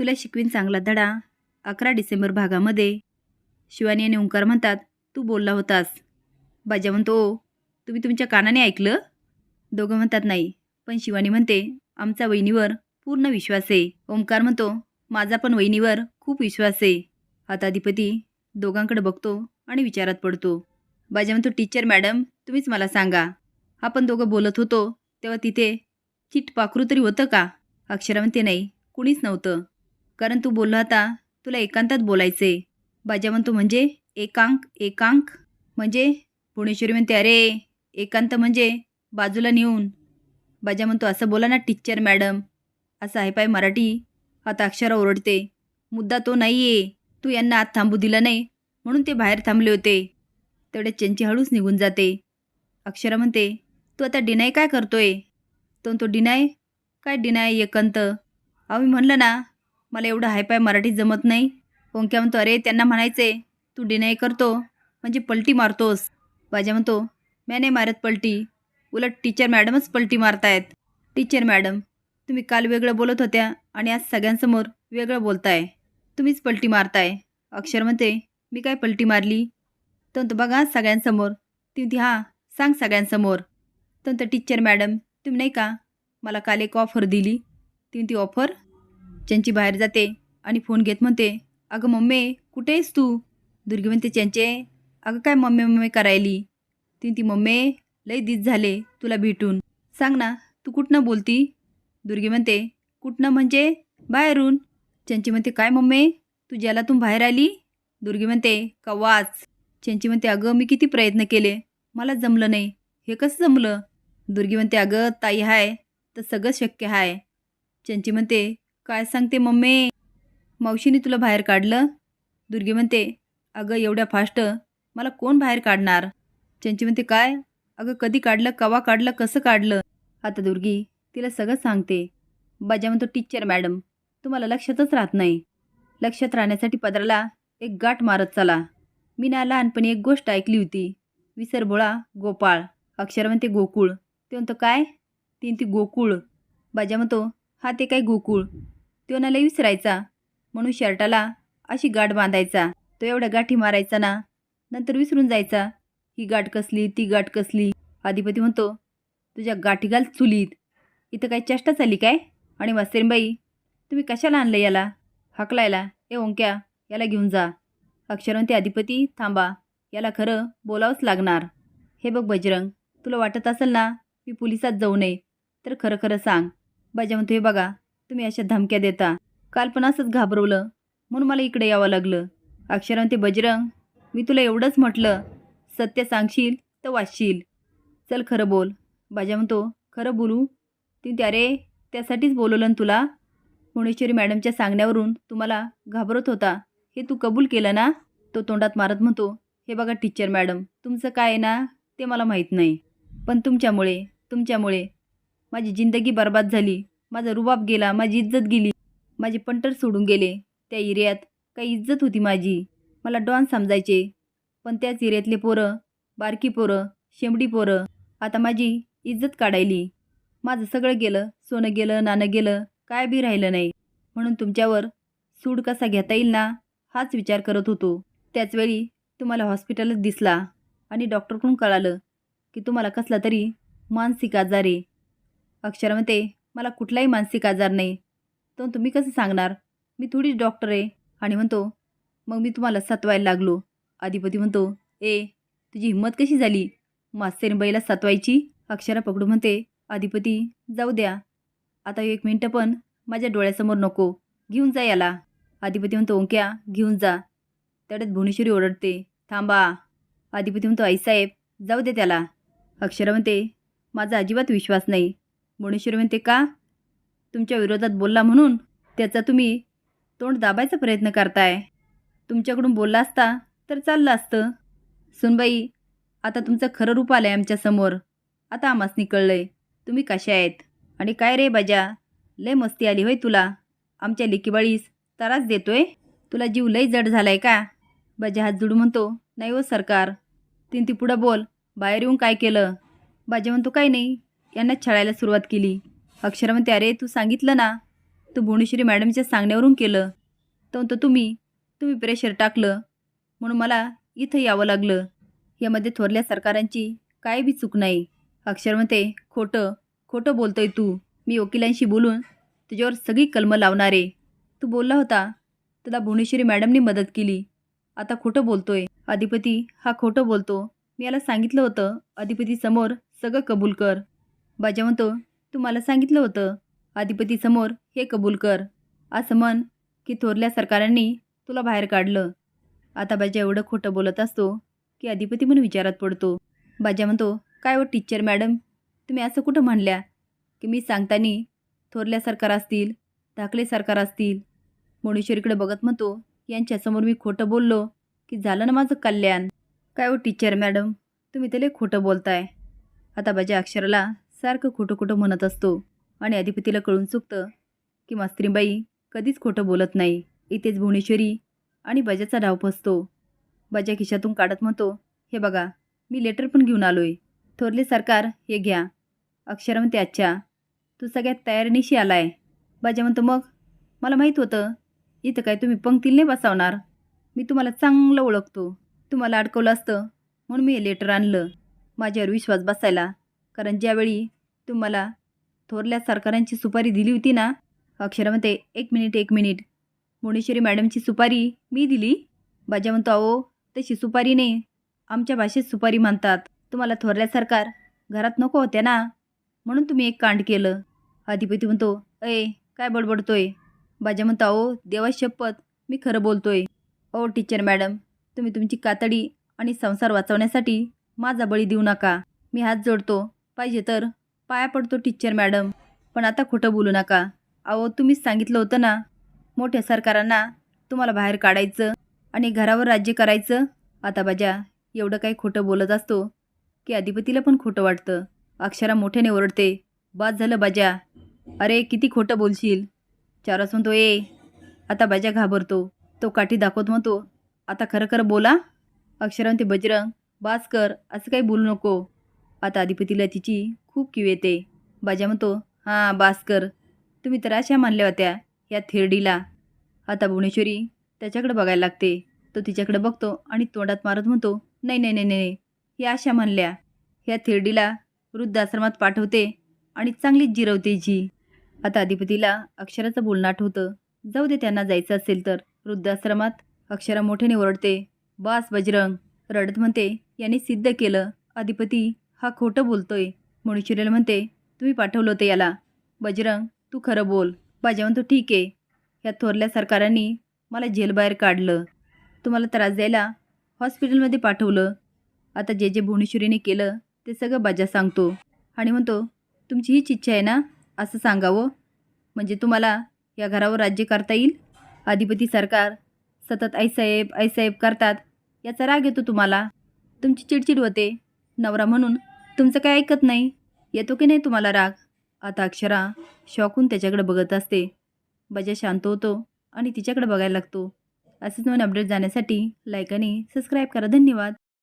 तुला शिकवीन चांगला धडा. अकरा डिसेंबर भागामध्ये. शिवानी आणि ओंकार म्हणतात तू बोलला होतास. बाजा म्हणतो "ओ, तुम्ही तुमच्या कानाने ऐकलं? दोघं म्हणतात नाही. पण शिवानी म्हणते आमचा वहिनीवर पूर्ण विश्वास आहे. ओंकार म्हणतो माझा पण वहिनीवर खूप विश्वास आहे. आता अधिपती दोघांकडे बघतो आणि विचारात पडतो. बाजा म्हणतो टीचर मॅडम तुम्हीच मला सांगा. आपण दोघं बोलत होतो तेव्हा तिथे चिट पाखरू तरी होतं का? अक्षरा म्हणते नाही कुणीच नव्हतं. कारण तू बोलला होता तुला एकांतात बोलायचे बाजा म्हणतो म्हणजे एकांक एकांक म्हणजे पुणेश्वरी म्हणते अरे एकांत म्हणजे बाजूला नेऊन. बाजा म्हणतो असं बोला ना टीचर मॅडम. असं आहे पाय मराठी. आता अक्षरा ओरडते. मुद्दा तो नाही आहे तू यांना आत थांबू दिलं नाही. म्हणून ते बाहेर थांबले होते. तेवढ्या चंची हळूच निघून जाते. अक्षरा म्हणते तू आता डिनाय काय करतोय? तो तो डिनाय काय डिनाय एकंत? अहो मी म्हणलं ना मला एवढं हायपाय मराठी जमत नाही. ओंक्या म्हणतो अरे त्यांना म्हणायचे तू डिनाय करतो म्हणजे पलटी मारतोस. बाजा म्हणतो मी नाही मारत पलटी उलट टीचर मॅडमच पलटी मारतायत. टीचर मॅडम तुम्ही काल वेगळं बोलत होत्या आणि आज सगळ्यांसमोर वेगळं बोलताय. तुम्हीच पलटी मारताय. अक्षर म्हणते मी काय पलटी मारली? तर बघा सगळ्यांसमोर ती म्हणते हां सांग सगळ्यांसमोर. तर टीचर मॅडम तुम्ही नाही का मला काल एक ऑफर दिली? ती म्हणती ऑफर चंची बाहेर जाते आणि फोन घेत म्हणते अगं मम्मी कुठे आहेस तू? दुर्गी म्हणते चंचे अगं काय मम्मी मम्मी करायली? ती ती मम्मी लई दिस झाले तुला भेटून. सांग ना तू कुठनं बोलती? दुर्गी म्हणते कुठनं म्हणजे? बाहेरून. चंची म्हणते काय मम्मी तू ज्याला तू बाहेर आली? दुर्गी म्हणते का वाच चंची म्हणते अगं मी किती प्रयत्न केले मला जमलं नाही हे कसं जमलं? दुर्गी म्हणते अगं ताई हाय तर सगळं शक्य हाय. चंची म्हणते काय सांगते मम्मी? मावशीने तुला बाहेर काढलं? दुर्गी म्हणते अगं एवढ्या फास्ट. मला कोण बाहेर काढणार? चंची म्हणते काय? अगं कधी काढलं कवा काढलं कसं काढलं? आता दुर्गी तिला सगळं सांगते. बाजा म्हणतो टीचर मॅडम तुम्हाला लक्षातच राहत नाही. लक्षात राहण्यासाठी पदराला एक गाठ मारत चला. मी ना लहानपणी एक गोष्ट ऐकली होती. विसरभोळा गोपाळ. अक्षर म्हणते गोकुळ. ते म्हणतो काय? ती ती गोकुळ. बाजा म्हणतो हा ते काय गोकुळ. तो ना लई विसरायचा. म्हणून शर्टाला अशी गाठ बांधायचा. तो एवढ्या गाठी मारायचा ना नंतर विसरून जायचा. ही गाठ कसली ती गाठ कसली? अधिपती म्हणतो तुझ्या गाठी घाल चुलीत. इथं काय चेष्टा चालली काय? आणि वासेनबाई तुम्ही कशाला आणलं याला? हकलायला. ए ओंक्या याला घेऊन जा. अक्षरवंती अधिपती थांबा. याला खरं बोलावंच लागणार. हे बघ बजरंग तुला वाटत असेल ना मी पोलिसात जाऊ नये. तर खरं खरं सांग. बाजा म्हणतो हे बघा तुम्ही अशा धमक्या देता. काल पण असंच घाबरवलं. म्हणून मला इकडे यावं लागलं. अक्षरांते बजरंग मी तुला एवढंच म्हटलं. सत्य सांगशील तर वाचशील. चल खरं बोल. बाजा म्हणतो खरं बोलू? ती त्यारे त्यासाठीच बोलवलं ना तुला? मुणेश्वरी मॅडमच्या सांगण्यावरून तुम्हाला घाबरत होता. हे तू कबूल केलं ना? तो तोंडात मारत म्हणतो हे बघा टीचर मॅडम तुमचं काय आहे ना ते मला माहीत नाही. पण तुमच्यामुळे तुमच्यामुळे माझी जिंदगी बर्बाद झाली. माझा रुबाब गेला माझी इज्जत गेली. माझे पंटर सोडून गेले. त्या एरियात काही इज्जत होती माझी. मला डॉन समजायचे. पण त्याच एरियातले पोरं बारकी पोरं शेंबडी पोरं आता माझी इज्जत काढायली. माझं सगळं गेलं सोनं गेलं नाणं गेलं काय बी राहिलं नाही. म्हणून तुमच्यावर सूड कसा घेता येईल ना हाच विचार करत होतो. त्याचवेळी तुम्हाला हॉस्पिटलच दिसला आणि डॉक्टरकडून कळालं की तुम्हाला कसला तरी मानसिक आजार आहे. अक्षर म्हणते मला कुठलाही मानसिक आजार नाही. तो तुम्ही कसं सांगणार? मी थोडीच डॉक्टर आहे. आणि म्हणतो मग मी तुम्हाला सतवायला लागलो. अधिपती म्हणतो ए तुझी हिंमत कशी झाली? मास्तेन सातवायची सतवायची? अक्षरा पकडू म्हणते अधिपती जाऊ द्या. आता एक मिनटं पण माझ्या डोळ्यासमोर नको. घेऊन जा याला. अधिपती म्हणतो ओंक्या घेऊन जा. तेवढ्यात भुवनेश्वरी ओरडते थांबा. अधिपती म्हणतो आईसाहेब जाऊ दे त्याला. अक्षरा म्हणते माझा अजिबात विश्वास नाही. मुणेश्वर म्हणते का? तुमच्या विरोधात बोलला म्हणून त्याचा तुम्ही तोंड दाबायचा प्रयत्न करताय. तुमच्याकडून बोलला असता तर चाललं असतं. सुनबाई आता तुमचं खरं रूप आलं आहे आमच्यासमोर आता आम्हासनी आहे तुम्ही कशा आहेत? आणि काय रे बाजा? लय मस्ती आली होय तुला. आमच्या लिकीबाळीस त्रास देतोय? तुला जीव लय जड झालाय का? बाजा हात जुडू म्हणतो नाही हो सरकार. तीन ती पुढं बोल. बाहेर येऊन काय केलं? बाजा म्हणतो काय नाही. यांना छळायला सुरुवात केली. अक्षरा म्हणते अरे तू सांगितलं ना तू भुवनेश्वरी मॅडमच्या सांगण्यावरून केलं. तर म्हणतो तुम्ही तुम्ही प्रेशर टाकलं. म्हणून मला इथं यावं लागलं. यामध्ये थोरल्या सरकारांची काय बी चूक नाही. अक्षर म्हणते खोटं खोटं बोलतोय तू. मी वकिलांशी बोलून तुझ्यावर सगळी कलमं लावणार. आहे तू बोलला होता तुला भुवनेश्वरी मॅडमनी मदत केली. आता खोटं बोलतोय. अधिपती हा खोटं बोलतो. मी याला सांगितलं होतं. अधिपतीसमोर सगळं कबूल कर. बजावतो तू मला सांगितलं होतं अधिपतीसमोर हे कबूल कर. असं म्हण की थोरल्या सरकारांनी तुला बाहेर काढलं. आता बाजा एवढं खोटं बोलत असतो की अधिपती म्हणून विचारात पडतो. बाजा म्हणतो काय हो टीचर मॅडम तुम्ही असं कुठं म्हणल्या? की मी सांगताना थोरल्या सरकार असतील धाकले सरकार असतील. मोणेश्वरीकडे बघत म्हणतो यांच्यासमोर मी खोटं बोललो की झालं ना माझं कल्याण. काय हो टीचर मॅडम तुम्ही त्याला खोटं बोलताय. आता बाजा अक्षराला सारखं खोटं खोटं म्हणत असतो. आणि अधिपतीला कळून चुकतं की मास्त्रीबाई कधीच खोटं बोलत नाही. इथेच भुवनेश्वरी आणि बजाचा डाव फसतो. बजा खिशातून काढत म्हणतो हे बघा मी लेटर पण घेऊन आलोय. थोरले सरकार हे घ्या. अक्षरम म्हणते अच्छा तू सगळ्यात तयारीनिशी आलाय. बाजा म्हणतो मग? मला माहीत होतं. इथं काय तुम्ही पंक्तील नाही बसावणार? मी तुम्हाला चांगलं ओळखतो. तुम्हाला अडकवलं असतं म्हणून मी हे लेटर आणलं. माझ्यावर विश्वास बसायला कारण ज्यावेळी तुम्हाला थोरल्या सरकारांची सुपारी दिली होती ना अक्षरामध्ये एक मिनिट एक मिनिट. मुणेश्वरी मॅडमची सुपारी मी दिली? बाजा म्हणतो अहो तशी सुपारी नाही. आमच्या भाषेत सुपारी म्हणतात. तुम्हाला थोरल्या सरकार घरात नको होत्या ना? म्हणून तुम्ही एक कांड केलं. अधिपती म्हणतो अय काय बडबडतोय? बाजा म्हणतो अहो देवा शपथ मी खरं बोलतोय. ओ टीचर मॅडम तुम्ही तुमची कातडी आणि संसार वाचवण्यासाठी माझा बळी देऊ नका. मी हात जोडतो. पाहिजे तर? पाया पडतो टीचर मॅडम पण आता खोटं बोलू नका. अहो तुम्हीच सांगितलं होतं ना मोठ्या सरकारांना तुम्हाला बाहेर काढायचं आणि घरावर राज्य करायचं? आता बाजा एवढं काही खोटं बोलत असतो की अधिपतीला पण खोटं वाटतं. अक्षरा मोठ्याने ओरडते. बाद झालं बाजा. अरे किती खोटं बोलशील. चार असून तो ए. आता बाजा घाबरतो. तो काठी दाखवत म्हणतो आता खरं खरं बोला. अक्षरांते बजरंग बास कर असं काही बोलू नको. आता अधिपतीला तिची खूप किव येते. बाजा म्हणतो हां भास्कर तुम्ही तर अशा मानल्या होत्या या थेरडीला. आता भुवनेश्वरी त्याच्याकडे बघायला लागते. तो तिच्याकडे बघतो आणि तोंडात मारत म्हणतो नाही नाही नाही नाही या अशा म्हणल्या ह्या थेरडीला वृद्धाश्रमात पाठवते आणि चांगलीच जिरवते जी आता अधिपतीला अक्षराचं बोलणं आठवतं जाऊ दे त्यांना जायचं असेल तर. वृद्धाश्रमात अक्षरा मोठ्याने ओरडते. बास बजरंग रडत म्हणते. यांनी सिद्ध केलं. अधिपती हा खोटं बोलतोय. मुळीशिरेला म्हणते तुम्ही पाठवलं होतं याला. बजरंग तू खरं बोल. बाजा म्हणतो ठीक आहे. या थोरल्या सरकारांनी मला जेलबाहेर काढलं. तुम्हाला त्रास द्यायला हॉस्पिटलमध्ये पाठवलं. आता जे जे भुवनेश्वरीने केलं ते सगळं बाजा सांगतो. आणि म्हणतो तुमची हीच इच्छा आहे ना? असं सांगावं? म्हणजे तुम्हाला या घरावर राज्य करता येईल? अधिपती सरकार सतत आईसाहेब आईसाहेब करतात. याचा राग येतो तुम्हाला. तुमची चिडचिड होते. नवरा म्हणून तुमचं काय ऐकत नाही? येतो की नाही तुम्हाला राग? आता अक्षरा शॉकून त्याच्याकडे बघत असते. बजा शांत होतो आणि तिच्याकडे बघायला लागतो. असेच नवीन अपडेट जाण्यासाठी लाईक आणि सबस्क्राईब करा. धन्यवाद.